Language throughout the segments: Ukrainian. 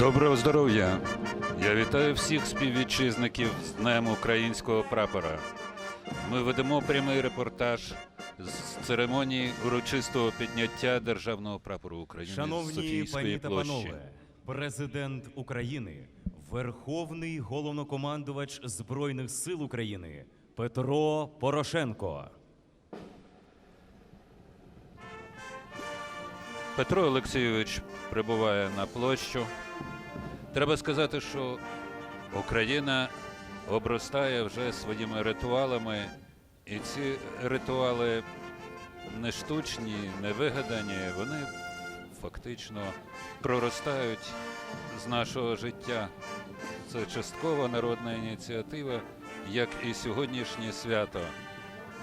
Доброго здоров'я! Я вітаю всіх співвітчизників з Днем українського прапора. Ми ведемо прямий репортаж з церемонії урочистого підняття державного прапору України з Шановні Софійської пані та панове, президент України, Верховний головнокомандувач Збройних сил України Петро Порошенко. Петро Олексійович прибуває на площу. Треба сказати, що Україна обростає вже своїми ритуалами, і ці ритуали не штучні, не вигадані, вони фактично проростають з нашого життя. Це часткова народна ініціатива, як і сьогоднішнє свято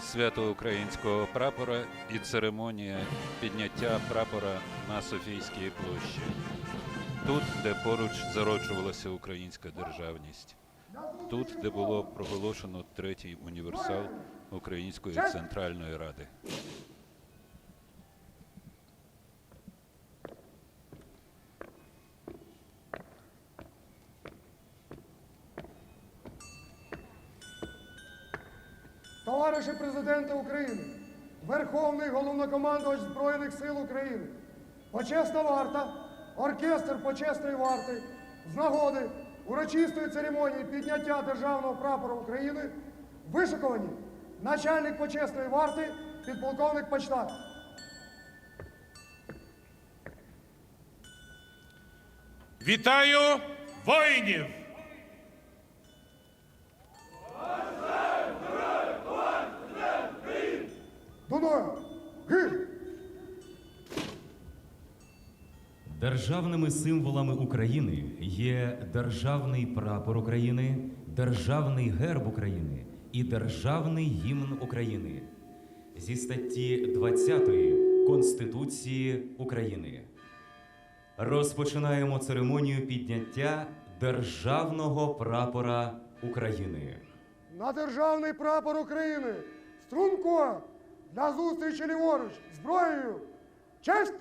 свято українського прапора і церемонія підняття прапора на Софійській площі. Тут, де поруч зароджувалася українська державність. Тут, де було проголошено третій універсал Української Центральної Ради. Товариші президенти України, Верховний головнокомандувач Збройних сил України, почесна варта, оркестр почесної варти з нагоди урочистої церемонії підняття державного прапора України вишикувані начальник почесної варти, підполковник Почтар. Вітаю воїнів! Дуною! Державними символами України є державний прапор України, державний герб України і державний гімн України зі статті 20 Конституції України. Розпочинаємо церемонію підняття державного прапора України. На державний прапор України! Струнко! Для зустрічі ліворуч! Зброєю! Честь!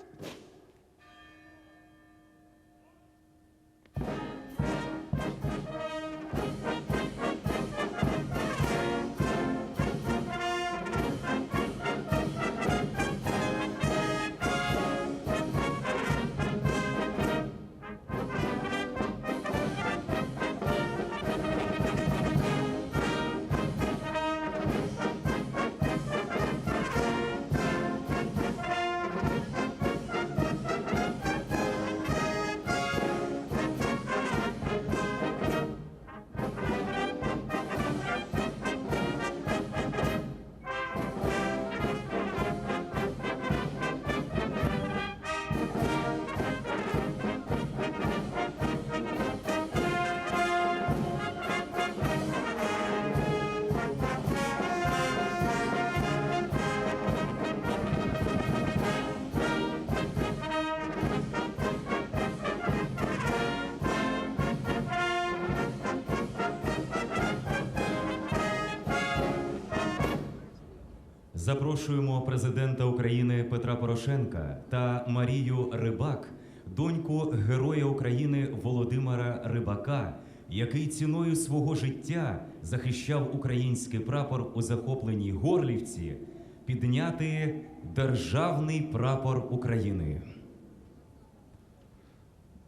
Запрошуємо президента України Петра Порошенка та Марію Рибак, доньку Героя України Володимира Рибака, який ціною свого життя захищав український прапор у захопленій Горлівці, підняти державний прапор України.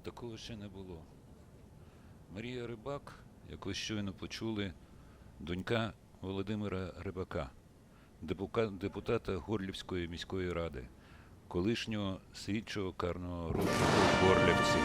Такого ще не було. Марія Рибак, як ви щойно почули, донька Володимира Рибака, депутата Горлівської міської ради, колишнього слідчого карного розшуку в Горлівці.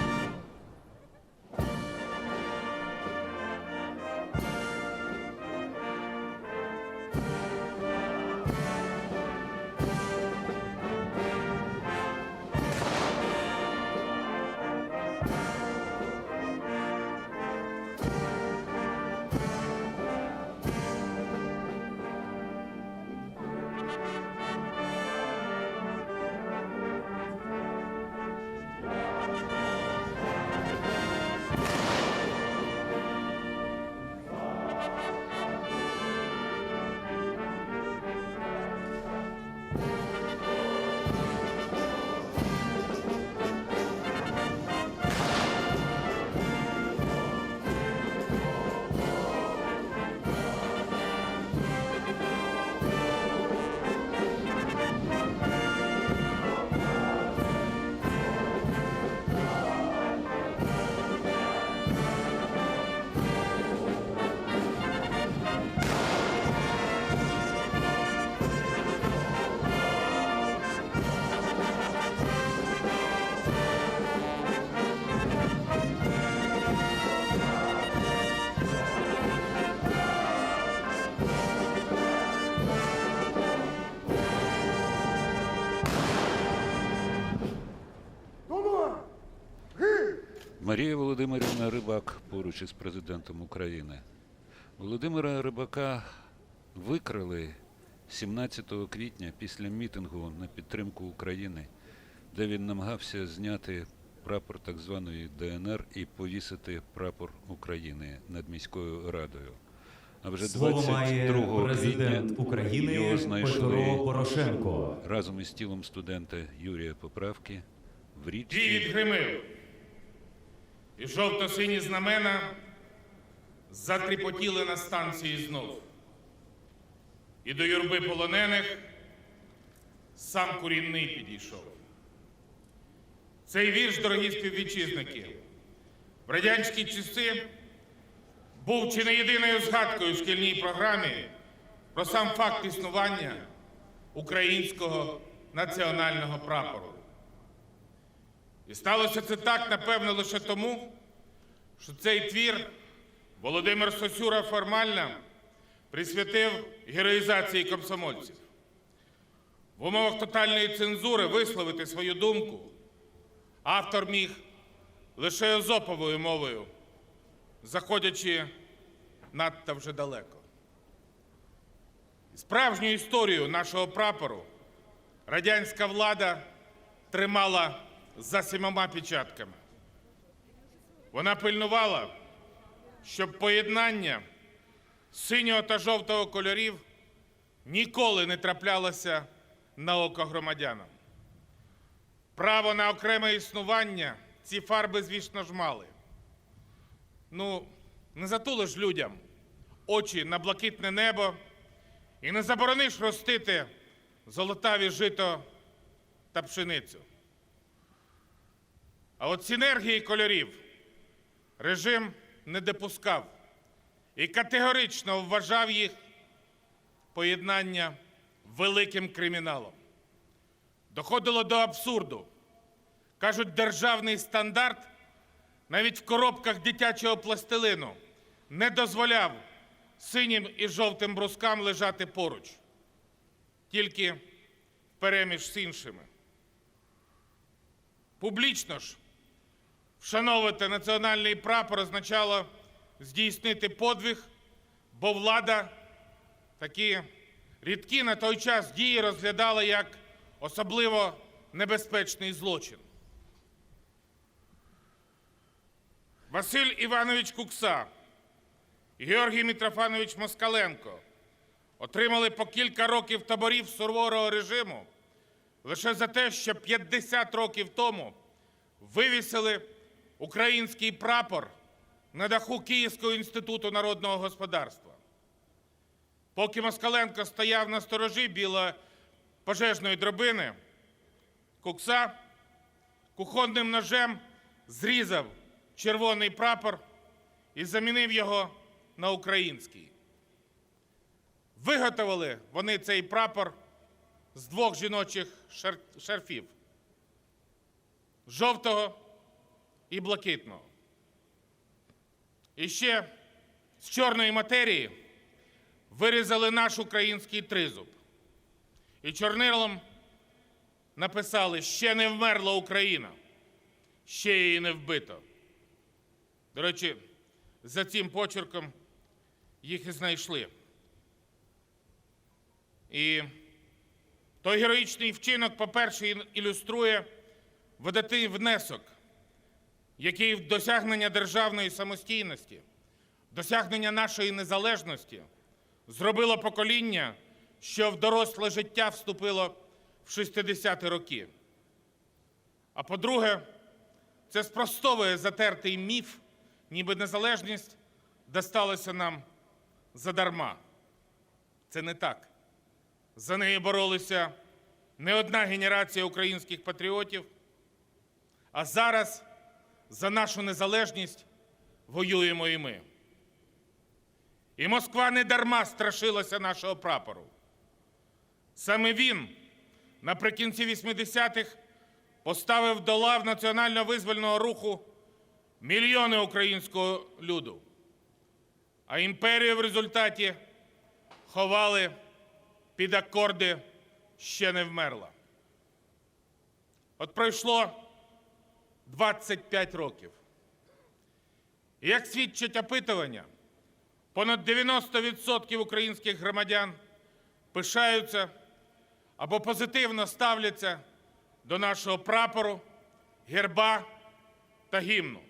Марія Володимирівна Рибак поруч із президентом України. Володимира Рибака викрали 17 квітня після мітингу на підтримку України, де він намагався зняти прапор так званої ДНР і повісити прапор України над міською радою. А вже Слово має 22 президент квітня України його знайшли Петро Порошенко. разом із тілом студента Юрія Поправки в річці відгримив. І жовто-сині знамена затріпотіли на станції знов. І до юрби полонених сам курінний підійшов. Цей вірш, дорогі співвітчизники, в радянські часи був чи не єдиною згадкою в шкільній програмі про сам факт існування українського національного прапору. І сталося це так, напевно, лише тому, що цей твір Володимир Сосюра формально присвятив героїзації комсомольців. В умовах тотальної цензури висловити свою думку автор міг лише езоповою мовою, заходячи надто вже далеко. Справжню історію нашого прапору радянська влада тримала за сімома печатками. Вона пильнувала, щоб поєднання синього та жовтого кольорів ніколи не траплялося на око громадянам. Право на окреме існування ці фарби, звісно ж, мали. Ну, не затулиш людям очі на блакитне небо і не заборониш ростити золотаві жито та пшеницю. А от синергії кольорів режим не допускав і категорично вважав їх поєднання великим криміналом. Доходило до абсурду. Кажуть, державний стандарт навіть в коробках дитячого пластилину не дозволяв синім і жовтим брускам лежати поруч, тільки переміж з іншими. Публічно ж вшановувати національний прапор означало здійснити подвиг, бо влада такі рідкі на той час дії розглядала як особливо небезпечний злочин. Василь Іванович Кукса і Георгій Митрофанович Москаленко отримали по кілька років таборів суворого режиму лише за те, що 50 років тому вивісили український прапор на даху Київського інституту народного господарства. Поки Москаленко стояв на сторожі біля пожежної дробини, Кукса кухонним ножем зрізав червоний прапор і замінив його на український. Виготовили вони цей прапор з двох жіночих шарфів жовтого і блакитного. І ще з чорної матерії вирізали наш український тризуб. І чорнилом написали: ще не вмерла Україна, ще її не вбито. До речі, за цим почерком їх і знайшли. І той героїчний вчинок, по-перше, ілюструє видатний внесок, який досягнення державної самостійності, досягнення нашої незалежності зробило покоління, що в доросле життя вступило в 60-ті роки. А по-друге, це спростовує затертий міф, ніби незалежність досталася нам задарма. Це не так. За неї боролися не одна генерація українських патріотів, а зараз за нашу незалежність воюємо і ми. І Москва не дарма страшилася нашого прапору. Саме він наприкінці 80-х поставив до лав національно-визвольного руху мільйони українського люду. А імперію в результаті ховали під акорди ще не вмерла. От пройшло 25 років. Як свідчать опитування, понад 90% українських громадян пишаються або позитивно ставляться до нашого прапору, герба та гімну.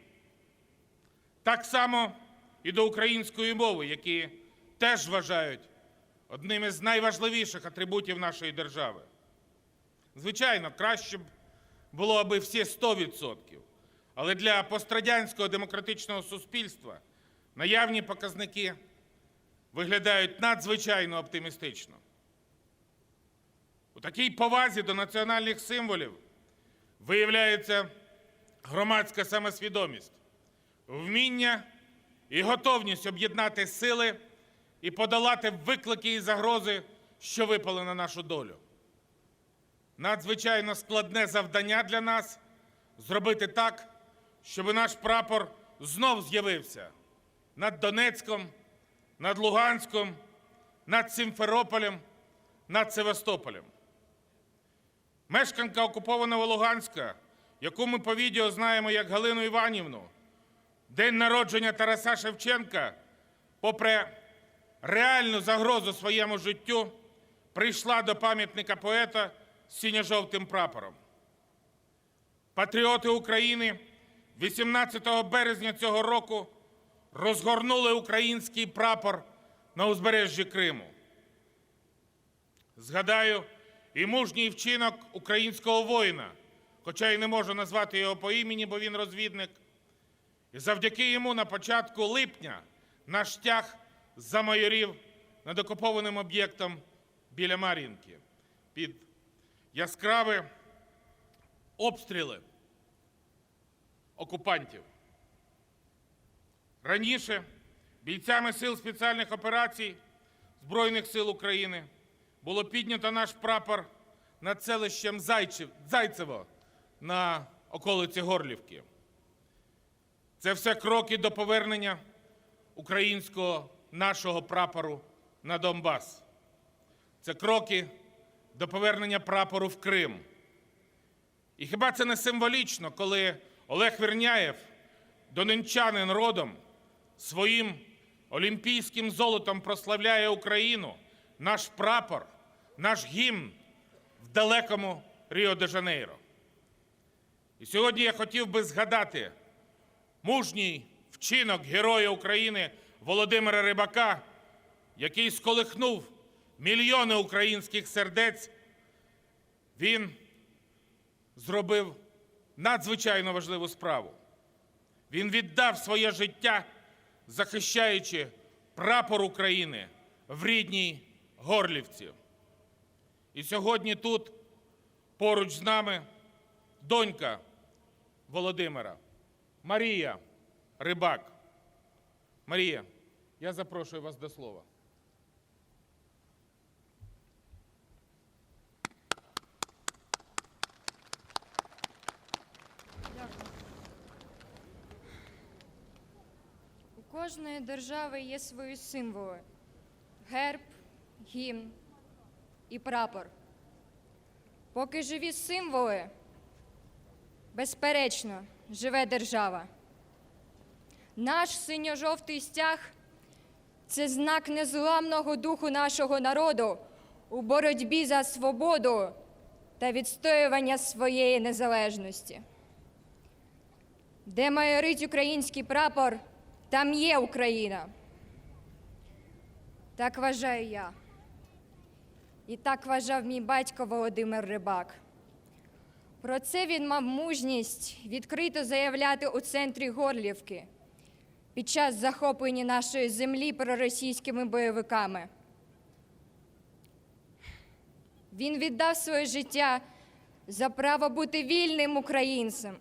Так само і до української мови, які теж вважають одним із найважливіших атрибутів нашої держави. Звичайно, краще б було, аби всі 100%. Але для пострадянського демократичного суспільства наявні показники виглядають надзвичайно оптимістично. У такій повазі до національних символів виявляється громадська самосвідомість, вміння і готовність об'єднати сили і подолати виклики і загрози, що випали на нашу долю. Надзвичайно складне завдання для нас зробити так, щоб наш прапор знов з'явився над Донецьком, над Луганськом, над Сімферополем, над Севастополем. Мешканка окупованого Луганська, яку ми по відео знаємо як Галину Іванівну, день народження Тараса Шевченка, попри реальну загрозу своєму життю, прийшла до пам'ятника поета синьо-жовтим прапором. Патріоти України 18 березня цього року розгорнули український прапор на узбережжі Криму. Згадаю і мужній вчинок українського воїна, хоча й не можу назвати його по імені, бо він розвідник. І завдяки йому на початку липня наш тяг замайорів над окупованим об'єктом біля Мар'їнки під яскраві обстріли окупантів. Раніше бійцями сил спеціальних операцій Збройних сил України було піднято наш прапор над селищем Зайчев, Зайцево на околиці Горлівки. Це все кроки до повернення українського нашого прапору на Донбас. Це кроки до повернення прапору в Крим. І хіба це не символічно, коли Олег Верняєв, доненчанин родом, своїм олімпійським золотом прославляє Україну, наш прапор, наш гімн в далекому Ріо-де-Жанейро. І сьогодні я хотів би згадати мужній вчинок Героя України Володимира Рибака, який сколихнув мільйони українських сердець. Він зробив надзвичайно важливу справу. Він віддав своє життя, захищаючи прапор України в рідній Горлівці. І сьогодні тут поруч з нами донька Володимира, Марія Рибак. Марія, я запрошую вас до слова. Кожної держави є свої символи: герб, гімн і прапор. Поки живі символи, безперечно, живе держава. Наш синьо-жовтий стяг це знак незламного духу нашого народу у боротьбі за свободу та відстоювання своєї незалежності. Де майорить український прапор, там є Україна. Так вважаю я. І так вважав мій батько Володимир Рибак. Про це він мав мужність відкрито заявляти у центрі Горлівки під час захоплення нашої землі проросійськими бойовиками. Він віддав своє життя за право бути вільним українцем,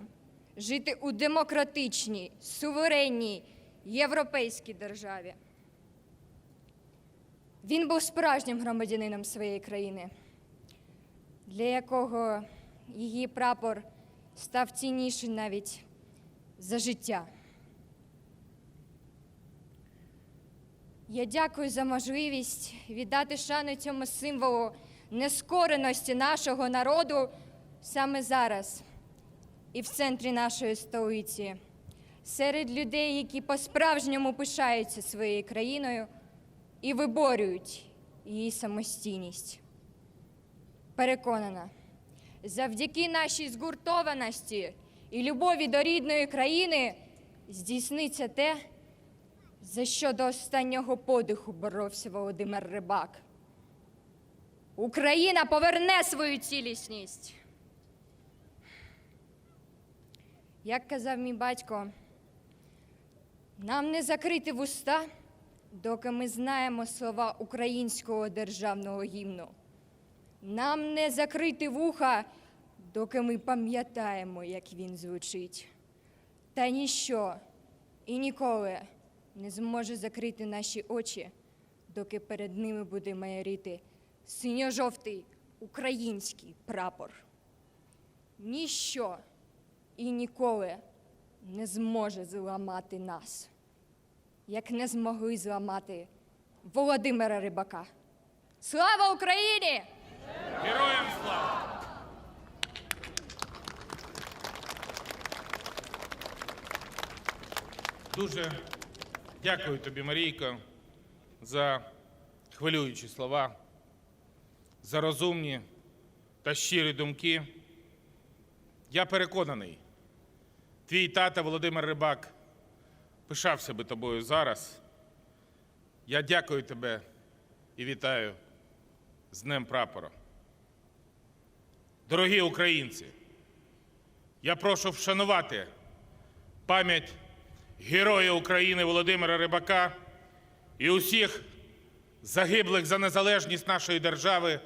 жити у демократичній, суверенній європейській державі. Він був справжнім громадянином своєї країни, для якого її прапор став цінніший навіть за життя. Я дякую за можливість віддати шану цьому символу нескореності нашого народу саме зараз і в центрі нашої столиці, серед людей, які по-справжньому пишаються своєю країною і виборюють її самостійність. Переконана, завдяки нашій згуртованості і любові до рідної країни здійсниться те, за що до останнього подиху боровся Володимир Рибак. Україна поверне свою цілісність. Як казав мій батько, нам не закрити вуста, доки ми знаємо слова українського державного гімну. Нам не закрити вуха, доки ми пам'ятаємо, як він звучить. Та ніщо і ніколи не зможе закрити наші очі, доки перед ними буде майоріти синьо-жовтий український прапор. Ніщо і ніколи не зможе зламати нас, як не змогли зламати Володимира Рибака. Слава Україні! Героям слава! Дуже дякую тобі, Марійко, за хвилюючі слова, за розумні та щирі думки. Я переконаний, твій тата Володимир Рибак пишався би тобою зараз. Я дякую тебе і вітаю з Днем Прапора. Дорогі українці, я прошу вшанувати пам'ять Героя України Володимира Рибака і усіх загиблих за незалежність нашої держави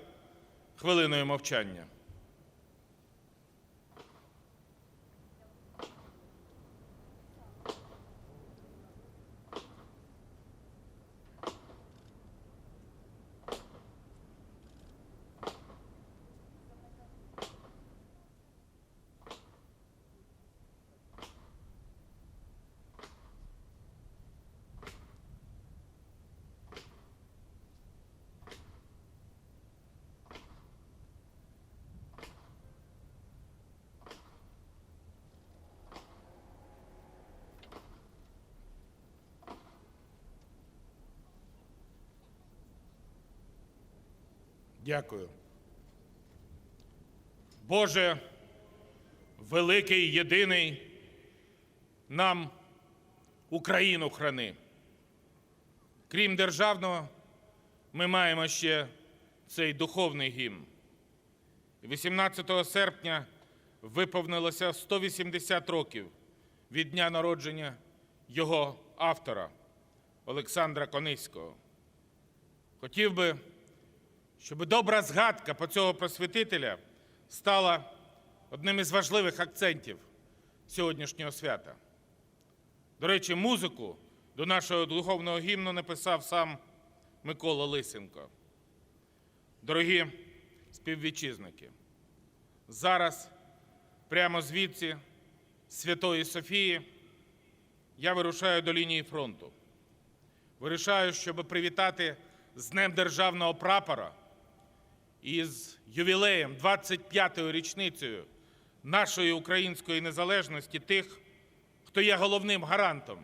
хвилиною мовчання. Дякую. Боже, великий, єдиний, нам Україну храни. Крім державного, ми маємо ще цей духовний гімн. 18 серпня виповнилося 180 років від дня народження його автора Олександра Кониського. Хотів би, щоб добра згадка по цього просвітителя стала одним із важливих акцентів сьогоднішнього свята. До речі, музику до нашого духовного гімну написав сам Микола Лисенко. Дорогі співвітчизники, зараз, прямо звідси, Святої Софії, я вирушаю до лінії фронту. Вирішаю, щоб привітати з Днем Державного прапора і з ювілеєм, 25-ю річницею нашої української незалежності тих, хто є головним гарантом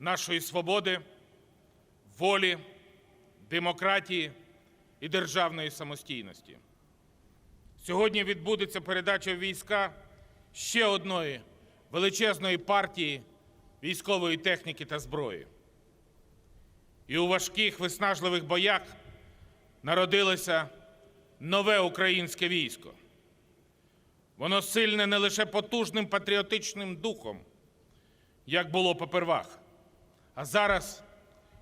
нашої свободи, волі, демократії і державної самостійності. Сьогодні відбудеться передача війська ще одної величезної партії військової техніки та зброї. І у важких виснажливих боях народилося нове українське військо. Воно сильне не лише потужним патріотичним духом, як було попервах, а зараз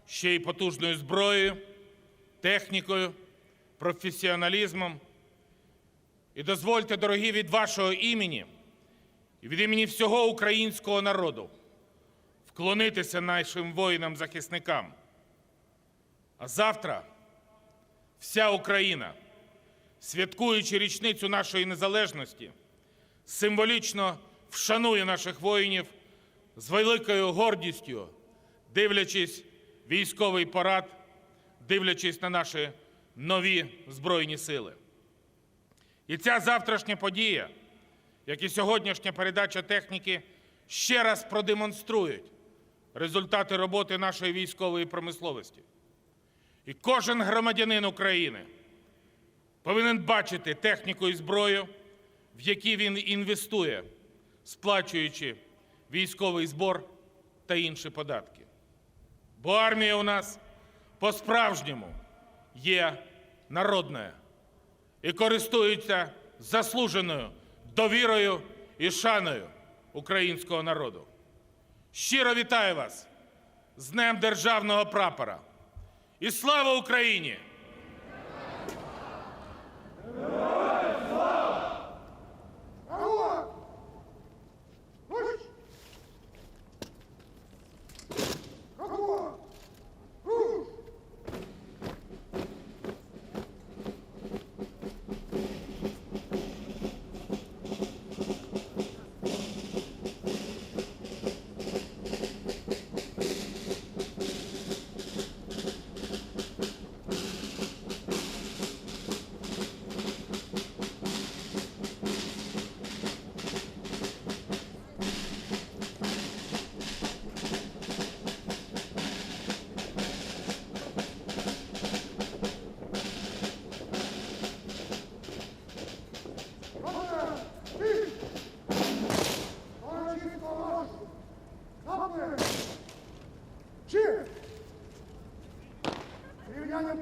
ще й потужною зброєю, технікою, професіоналізмом. І дозвольте, дорогі, від вашого імені і від імені всього українського народу вклонитися нашим воїнам-захисникам. А завтра вся Україна, святкуючи річницю нашої незалежності, символічно вшанує наших воїнів з великою гордістю, дивлячись військовий парад, дивлячись на наші нові збройні сили. І ця завтрашня подія, як і сьогоднішня передача техніки, ще раз продемонструють результати роботи нашої військової промисловості. І кожен громадянин України повинен бачити техніку і зброю, в які він інвестує, сплачуючи військовий збор та інші податки. Бо армія у нас по-справжньому є народною і користується заслуженою довірою і шаною українського народу. Щиро вітаю вас з Днем Державного прапора. І слава Україні!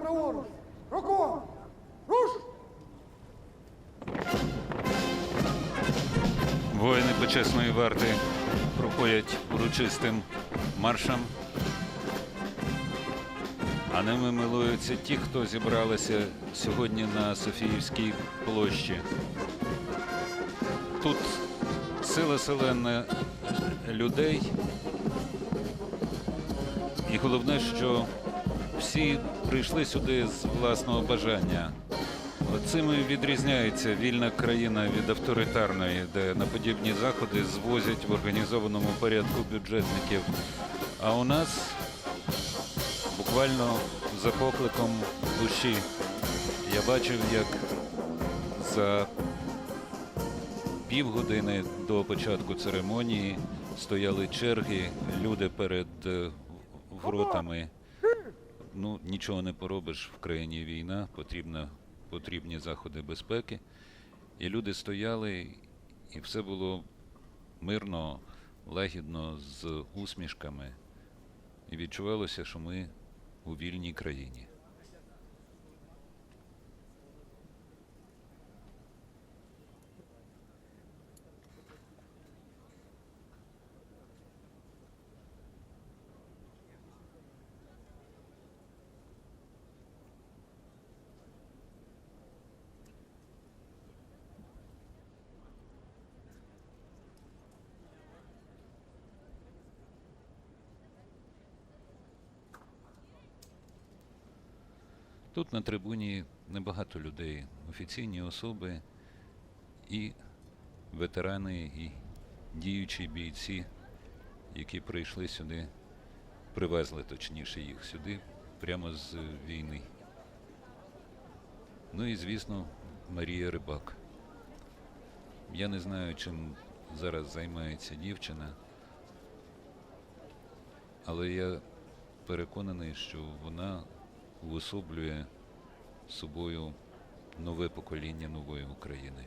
Праворуч! Рокова! Руш! Воїни почесної варти проходять урочистим маршем. А ними милуються ті, хто зібралися сьогодні на Софіївській площі. Тут сила селена людей. І головне, що всі прийшли сюди з власного бажання. Цим і відрізняється вільна країна від авторитарної, де на подібні заходи звозять в організованому порядку бюджетників. А у нас буквально за покликом душі. Я бачив, як за півгодини до початку церемонії стояли черги, люди перед е, воротами. Ну, нічого не поробиш в країні війна, потрібна, потрібні заходи безпеки. І люди стояли, і все було мирно, лагідно, з усмішками. І відчувалося, що ми у вільній країні. Тут на трибуні небагато людей, офіційні особи і ветерани, і діючі бійці, які прийшли сюди, привезли точніше їх сюди, прямо з війни. Ну і, звісно, Марія Рибак. Я не знаю, чим зараз займається дівчина, але я переконаний, що вона уособлює собою нове покоління нової України.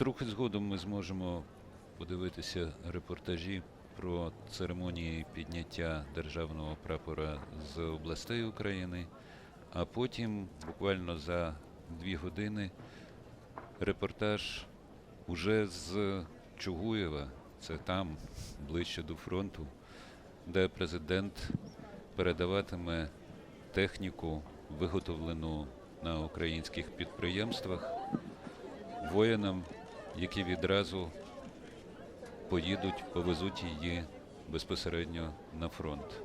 Трохи згодом ми зможемо подивитися репортажі про церемонії підняття державного прапора з областей України, а потім, буквально за дві години, репортаж уже з Чугуєва, це там, ближче до фронту, де президент передаватиме техніку, виготовлену на українських підприємствах, воїнам, які відразу поїдуть, повезуть її безпосередньо на фронт.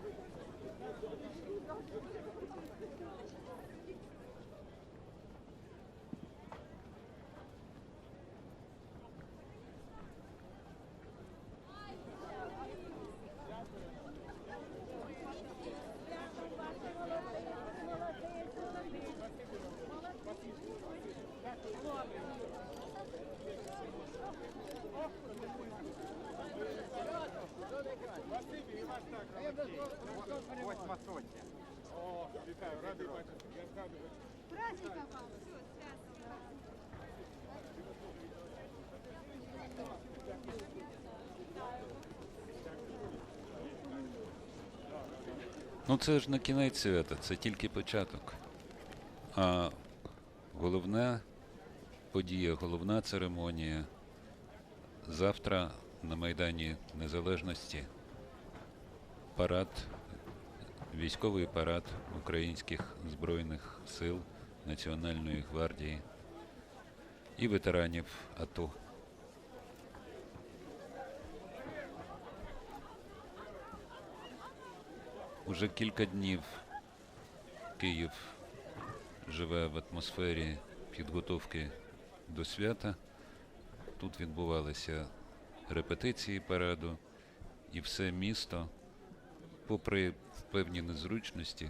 Ну це ж не кінець свята, це тільки початок. А головна подія, головна церемонія завтра на Майдані Незалежності парад, військовий парад українських Збройних сил, Національної гвардії і ветеранів АТО. Уже кілька днів Київ живе в атмосфері підготовки до свята. Тут відбувалися репетиції параду, і все місто, попри певні незручності,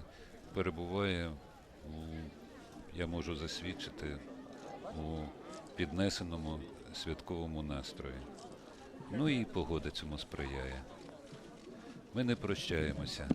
перебуває у, я можу засвідчити, у піднесеному святковому настрої. Ну і погода цьому сприяє. Ми не прощаємося.